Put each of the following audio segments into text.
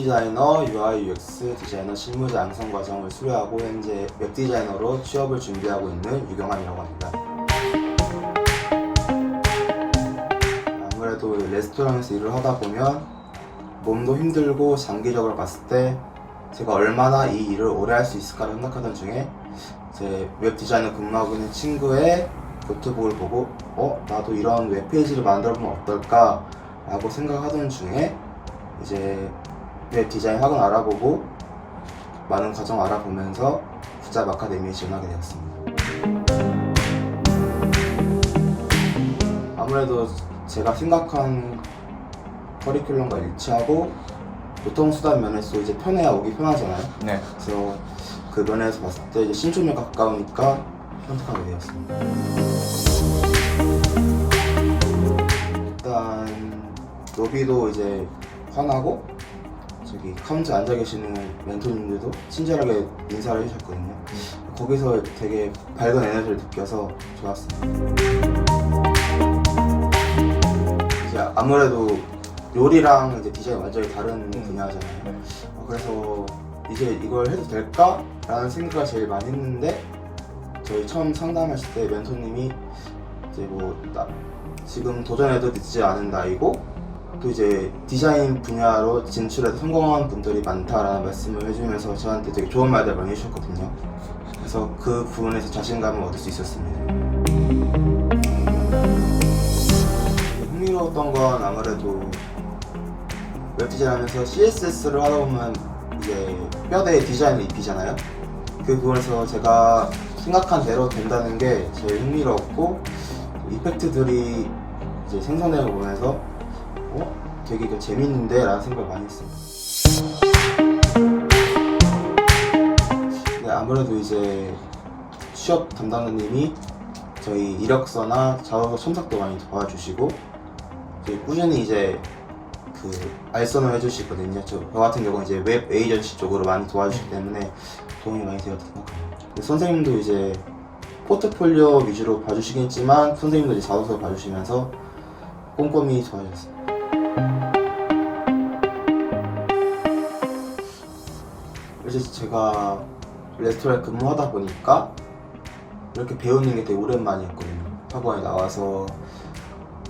웹디자이너, UI, UX 디자이너 실무자 양성 과정을 수료하고 현재 웹 디자이너로 취업을 준비하고 있는 유경환이라고 합니다. 아무래도 레스토랑에서 일을 하다 보면 몸도 힘들고 장기적으로 봤을 때 제가 얼마나 이 일을 오래 할 수 있을까를 생각하던 중에 제 웹 디자이너 근무하고 있는 친구의 노트북을 보고 어? 나도 이런 웹페이지를 만들어 보면 어떨까? 라고 생각하던 중에 이제 웹디자인 학원 알아보고 많은 과정 알아보면서 국자 아카데미에 지원하게 되었습니다. 아무래도 제가 생각한 커리큘럼과 일치하고 교통수단 면에서 이제 편해야 오기 편하잖아요. 네. 그래서 그 면에서 봤을 때 이제 신촌에 가까우니까 선택하게 되었습니다. 일단 로비도 이제 환하고 저기 카운트 앉아 계시는 멘토님들도 친절하게 인사를 해주셨거든요. 거기서 되게 밝은 에너지를 느껴서 좋았습니다. 이제 아무래도 요리랑 이제 디자인 완전히 다른 분야잖아요. 네. 어, 그래서 이제 이걸 해도 될까? 라는 생각을 제일 많이 했는데 저희 처음 상담하실 때 멘토님이 이제 뭐 나, 지금 도전해도 늦지 않은 나이고 또 이제 디자인 분야로 진출해서 성공한 분들이 많다라는 말씀을 해주면서 저한테 되게 좋은 말들 많이 해주셨거든요. 그래서 그 부분에서 자신감을 얻을 수 있었습니다. 흥미로웠던 건 아무래도 웹 디자인 하면서 CSS를 하다 보면 이제 뼈대에 디자인을 입히잖아요. 그 부분에서 제가 생각한 대로 된다는 게 제일 흥미로웠고 이펙트들이 이제 거 보면서 어? 되게 이거 재밌는데 라는 생각을 많이 했어요. 근데 아무래도 이제 취업 담당자님이 저희 이력서나 자소서 첨삭도 많이 도와주시고 꾸준히 이제 그 알선을 해주시거든요. 저, 저 같은 경우는 이제 웹 에이전시 쪽으로 많이 도와주시기 때문에 도움이 많이 되었다고 생각합니다. 근데 선생님도 이제 포트폴리오 위주로 봐주시겠지만 선생님도 이제 자소서 봐주시면서 꼼꼼히 도와주셨습니다. 이제 제가 레스토랑에 근무하다 보니까 이렇게 배우는 게 되게 오랜만이었거든요. 학원에 나와서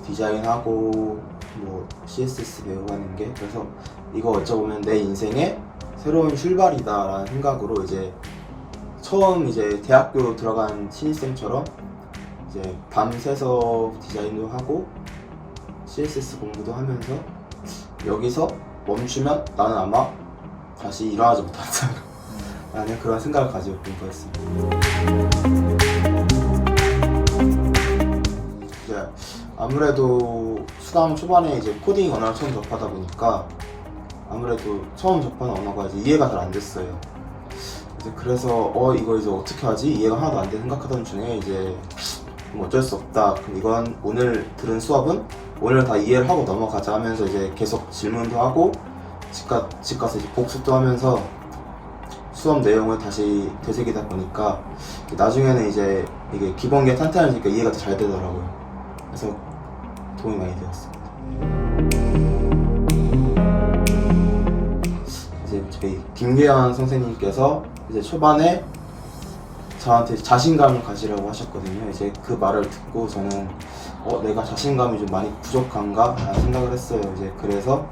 디자인하고 뭐 CSS 배우고 하는 게 그래서 이거 어쩌보면 내 인생의 새로운 출발이다라는 생각으로 이제 처음 이제 대학교 들어간 신입생처럼 이제 밤새서 디자인도 하고 CSS 공부도 하면서 여기서 멈추면 나는 아마 다시 일어나지 못한다 라는 그런 생각을 가지고 공부했습니다. 이제 아무래도 수강 초반에 이제 코딩 언어를 처음 접하다 보니까 아무래도 처음 접하는 언어가 이제 이해가 잘 안 됐어요. 이제 그래서 어 이거 이제 어떻게 하지 이해가 하나도 안 돼 생각하던 중에 이제 뭐 어쩔 수 없다. 그럼 이건 오늘 들은 수업은 오늘 다 이해를 하고 넘어가자 하면서 이제 계속 질문도 하고 집, 가, 집 가서 이제 복습도 하면서 수업 내용을 다시 되새기다 보니까 나중에는 이제 이게 기본기가 탄탄해지니까 이해가 더 잘 되더라고요. 그래서 도움이 많이 되었습니다. 이제 저희 김계현 선생님께서 이제 초반에 저한테 자신감을 가지라고 하셨거든요. 이제 그 말을 듣고 저는 어 내가 자신감이 좀 많이 부족한가 생각을 했어요. 이제 그래서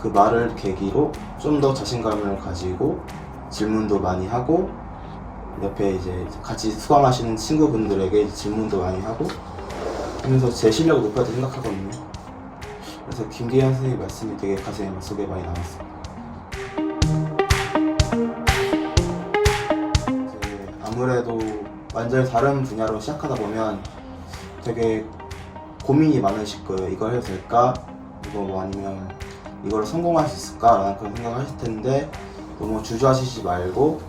그 말을 계기로 좀 더 자신감을 가지고 질문도 많이 하고 옆에 이제 같이 수강하시는 친구분들에게 질문도 많이 하고 하면서 제 실력을 높여야 생각하거든요. 그래서 김기현 선생님 말씀이 되게 가슴에 속에 많이. 이 완전히 다른 분야로 시작하다 보면 되게 고민이 많으실 거예요. 이걸 해도 될까? 이거 뭐 아니면 이걸 성공할 수 있을까라는 그런 생각을 하실 텐데 너무 주저하시지 말고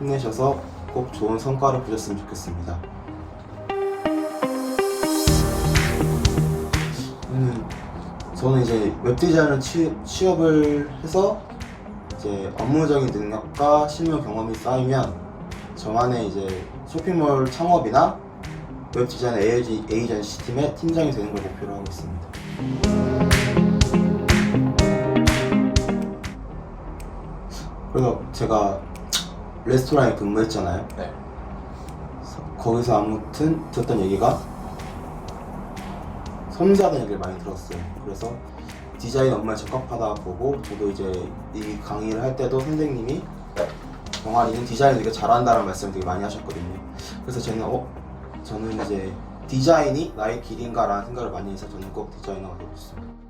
힘내셔서 꼭 좋은 성과를 보셨으면 좋겠습니다. 음, 저는 이제 웹 디자인을 취, 취업을 해서 이제 업무적인 능력과 실무 경험이 쌓이면 저만의 이제 쇼핑몰 창업이나 웹 디자인 에이지, 에이전시 팀의 팀장이 되는 걸 목표로 하고 있습니다. 그래서 제가 레스토랑에 근무했잖아요. 네. 거기서 아무튼 들었던 얘기가 섬세하다는 얘기를 많이 들었어요. 그래서 디자인 업무에 적합하다 보고 저도 이제 이 강의를 할 때도 선생님이 동아리는 디자인 되게 잘한다는 말씀을 되게 많이 하셨거든요. 그래서 저는 어 저는 이제 디자인이 나의 길인가라는 생각을 많이 해서 저는 꼭 디자이너가 되고 싶습니다.